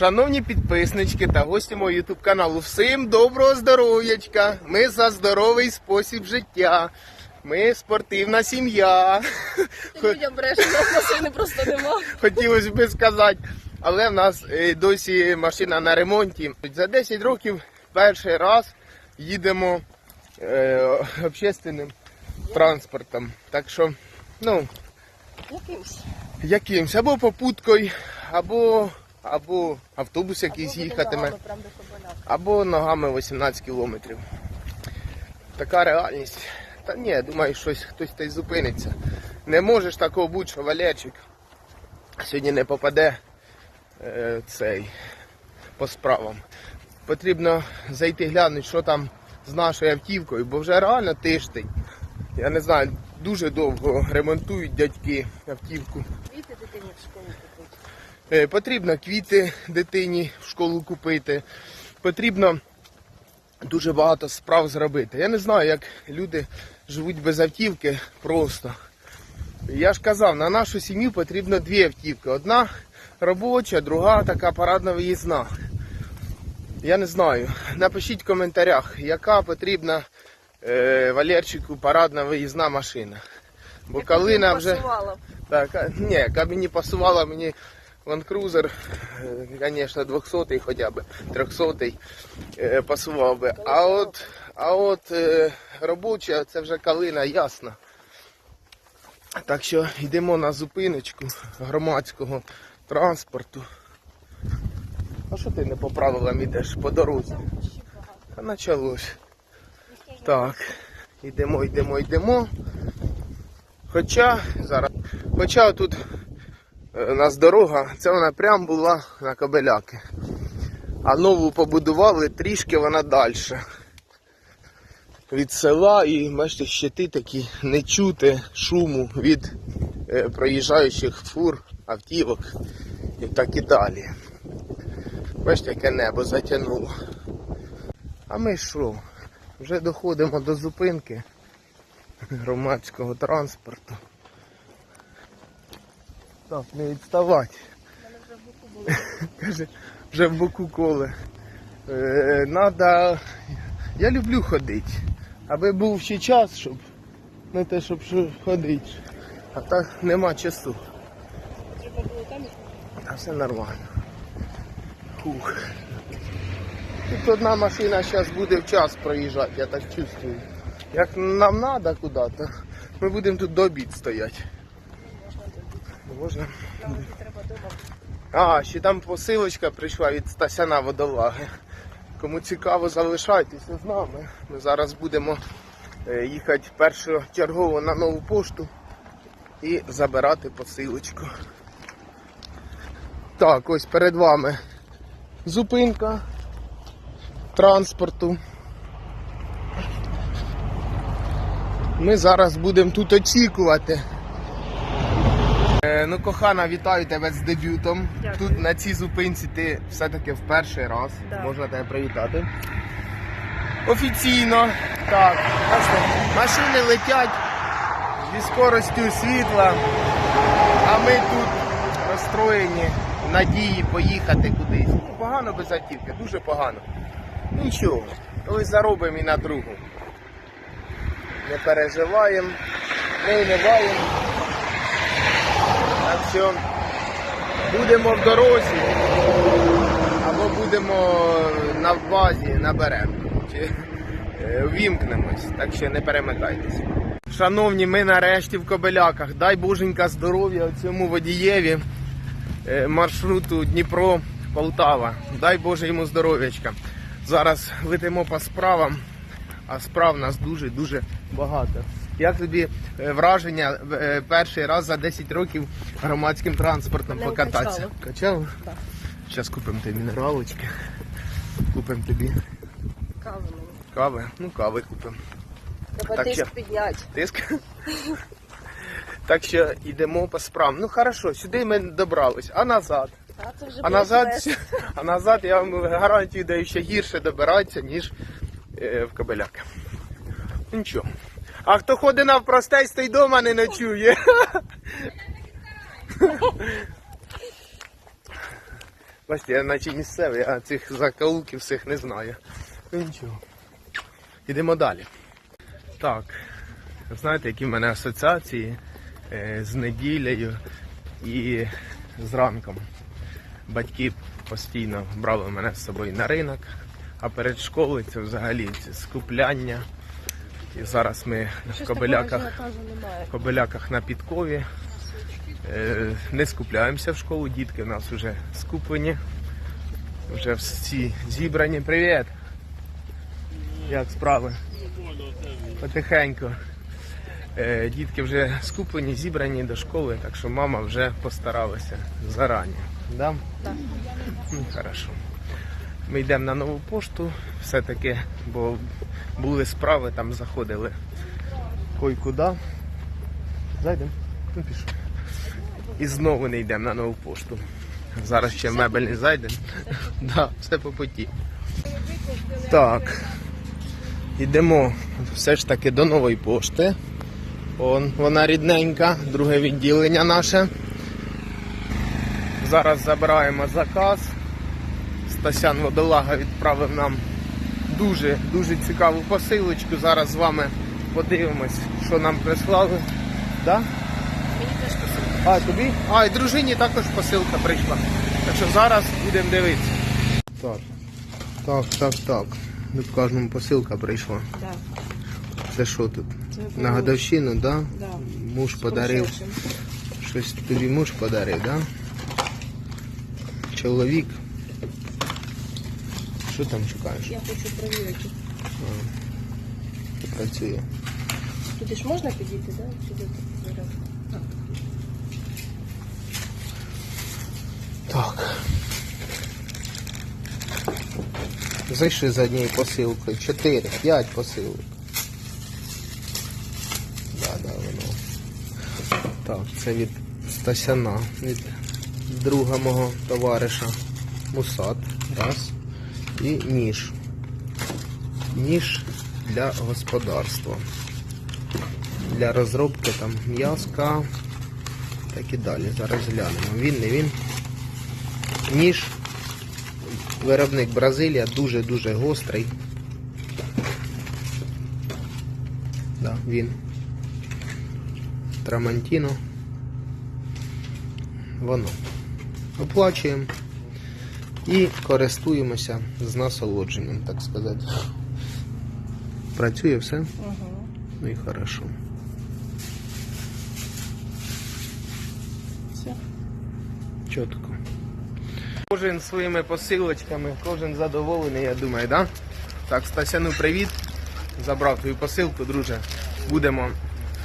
Шановні підписнички та гості мого ютуб каналу, всім доброго здоров'ячка! Ми за здоровий спосіб життя. Ми спортивна сім'я. Людям бреш, у машини просто нема. Хотілося б сказати. Але в нас е, досі машина на ремонті. За 10 років перший раз їдемо е, общественним транспортом. Так що, ну, Якимсь. якимсь або попуткою, або, або автобус якийсь Або їхатиме. ногами або ногами 18 кілометрів. Така реальність. Та ні, думаю, щось хтось та й зупиниться. Не можеш такого бути, що Валерчик сьогодні не попаде е, цей по справам. Потрібно зайти глянути, що там з нашою автівкою, бо вже реально тиждень. Я не знаю, дуже довго ремонтують дядьки автівку. Квіти дитині в школу Потрібно квіти дитині в школу купити. Потрібно дуже багато справ зробити. Я не знаю, як люди живуть без автівки просто. Я ж казав, на нашу сім'ю потрібно дві автівки. Одна робоча, друга така парадна виїзна. Я не знаю. Напишіть в коментарях, яка потрібна е, Валерчику парадна виїзна машина. Бо Як калина вже. пасувало. Так, ні, яка мені пасувала, мені Land Cruiser, е, звісно, 200-й хоча б, 300-й е, пасував би. А от, а от е, робоча, це вже калина, ясно. Так що йдемо на зупиночку громадського транспорту. А що ти не по правилам йдеш по дорозі? Та почалось. Так, йдемо, йдемо, йдемо. Хоча зараз, хоча тут е, у нас дорога, це вона прям була на кабеляки. А нову побудували трішки вона далі. Від села і бачите, щити такі не чути шуму від е, проїжджаючих фур, автівок і так і далі. Бачите, яке небо затягнуло. А ми що? Вже доходимо до зупинки громадського транспорту. Так, не відставати. Каже, вже в боку коле. Е, надо... Я люблю ходити. Аби був ще час, щоб не те, щоб ходити. А так нема часу. Та все нормально. Фух. Тут одна машина зараз буде в час проїжджати, я так чувствую. Як нам треба куди-то, ми будемо тут до обід стояти. Можна. А, ще там посилочка прийшла від Стасяна водолаги. Кому цікаво, залишайтеся з нами. Ми зараз будемо е, їхати першочергово на нову пошту і забирати посилочку. Так, ось перед вами зупинка транспорту. Ми зараз будемо тут очікувати. Е, Ну, кохана, вітаю тебе з дебютом. Дякую. Тут на цій зупинці ти все-таки в перший раз. Да. Можна тебе привітати. Офіційно. Так, бачите, машини летять зі скоростю світла, а ми тут розстроєні в надії поїхати кудись. Ну, Погано без автівки, дуже погано. Нічого, колись заробимо і на другу. Не переживаємо, не униваємо. Так що будемо в дорозі або будемо на базі наберемо. Чи е, ввімкнемось, так що не перемикайтеся. Шановні, ми нарешті в Кобеляках. Дай боженька здоров'я цьому водієві е, маршруту Дніпро-Полтава. Дай Боже йому здоров'ячка. Зараз летимо по справам, а справ нас дуже-дуже багато. Як тобі е, враження е, перший раз за 10 років громадським транспортом Мене покататися? укачало. Качав? Так. Зараз купимо тобі мінералочки. Купимо тобі Кави мені. кави. Ну, кави купимо. Треба Так, тиск я- підняти. Тиск. Так що йдемо по справам. Ну хорошо, сюди ми добрались, а назад. А, вже А назад, а назад я вам гарантію даю ще гірше добиратися, ніж е, в Кобеляки. Ну, Нічого. А хто ходить навпростець, той дома не ночує. Бачите, я наче місцевий, а цих закаулків всіх не знаю. Ну нічого. Йдемо далі. Так, знаєте, які в мене асоціації е, з неділею і з ранком. Батьки постійно брали мене з собою на ринок, а перед школою це взагалі це скупляння. І зараз ми в Щось такого ажіотажу кобиляках на підкові. Е, Не скупляємося в школу, дітки в нас вже скуплені. Вже всі зібрані. Привіт! Як справи? Потихеньку. Е, Дітки вже скуплені, зібрані до школи, так що мама вже постаралася зарані. Да? Так. Ну, хорошо. Ми йдемо на нову пошту, все-таки, бо були справи, там заходили кой куди. Зайдемо. Ну, пішов. І знову не йдемо на нову пошту. Зараз ще в мебельний зайдемо. Да, все по путі. Так. Йдемо все ж таки до нової пошти. Он, вона рідненька, друге відділення наше. Зараз забираємо заказ. Стасян Водолага відправив нам дуже дуже цікаву посилочку. Зараз з вами подивимось, що нам прислали. Да? Мені теж посилка. А, тобі? А, і дружині також посилка прийшла. Так що зараз будемо дивитися. Так, так, так, так. Тут кожному посилка прийшла. Да. Це що тут? Це На годовщину, да? Да. Муж подарив. Щось тобі муж подарив, да? Чоловік. Що там шукаєш? Я хочу перевірити. Працює. Туди ж можна підійти, да? Сюди так. Так. Так. Зайшли за однією посилкою. Чотири, п'ять посилок. Да, да, воно. Так, це від Стасяна, від друга мого товариша Мусат. Раз. І ніж. Ніж для господарства. Для розробки там м'язка. Так і далі. Зараз глянемо. Він не він. Ніж. Виробник Бразилія дуже-дуже гострий. Да, він. Трамантіно. Воно. Оплачуємо і користуємося з насолодженням, так сказати. Працює все? Угу. Ну і хорошо. Все. Чітко. Кожен своїми посилочками, кожен задоволений, я думаю, да? Так, Стасяну, привіт. Забрав твою посилку, друже. Будемо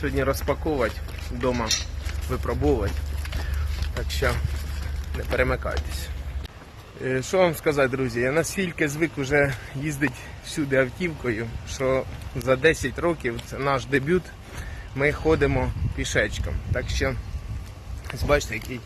сьогодні розпаковувати вдома, випробовувати. Так що не перемикайтесь. Е, Що вам сказати, друзі? Я настільки звик уже їздити всюди автівкою, що за 10 років це наш дебют. Ми ходимо пішечком. Так що, бачите, який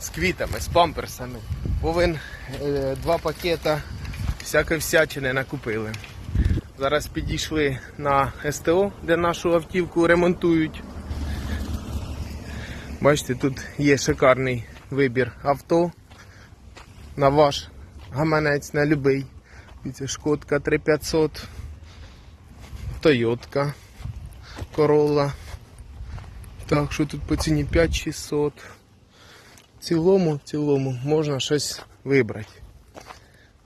з квітами, з памперсами. Повин е, два пакета всякої всячини накупили. Зараз підійшли на СТО, де нашу автівку ремонтують. Бачите, тут є шикарний вибір авто на ваш гаманець на любий. Це Шкодка 3500, Тойотка, Corolla. Так, що тут по ціні 5600. В цілому, в цілому можна щось вибрати.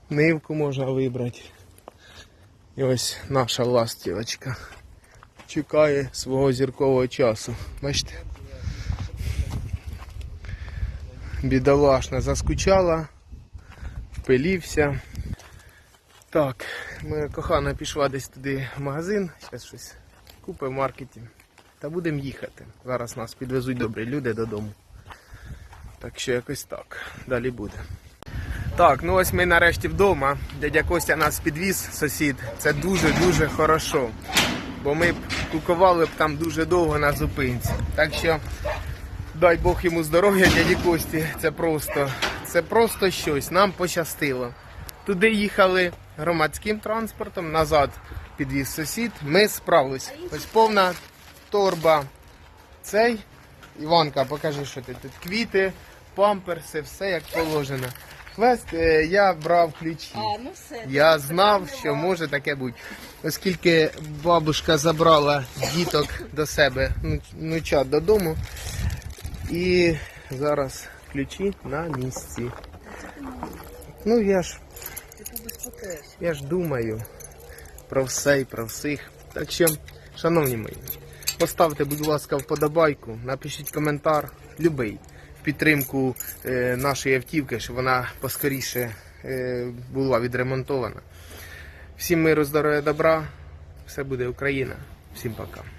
Нивку можна вибрати. І ось наша ластівочка чекає свого зіркового часу. Бачите? Бідолашна заскучала, впилівся. Так, моя кохана пішла десь туди в магазин, зараз щось купить в маркеті. Та будемо їхати. Зараз нас підвезуть добрі люди додому. Так що якось так. Далі буде. Так, ну ось ми нарешті вдома. Дядя Костя нас підвіз, сусід. Це дуже-дуже хорошо. Бо ми б кукували б там дуже довго на зупинці. Так що дай Бог йому здоров'я, дяді Кості. Це просто, це просто щось. Нам пощастило. Туди їхали громадським транспортом, назад підвіз сусід. Ми справились. Ось повна торба цей. Іванка, покажи, що ти тут. Квіти, памперси, все як положено. хвест, е, я брав ключі. Ну. Я знав, що може таке бути. Оскільки бабушка забрала діток до себе, ну, внуча додому, і зараз ключі на місці. Ну я ж, я ж думаю про все і про всіх. Так що, шановні мої, поставте, будь ласка, вподобайку, напишіть коментар, любий, в підтримку е, нашої автівки, щоб вона поскоріше е, була відремонтована. Всім миру, здоров'я, добра. Все буде Україна. Всім пока.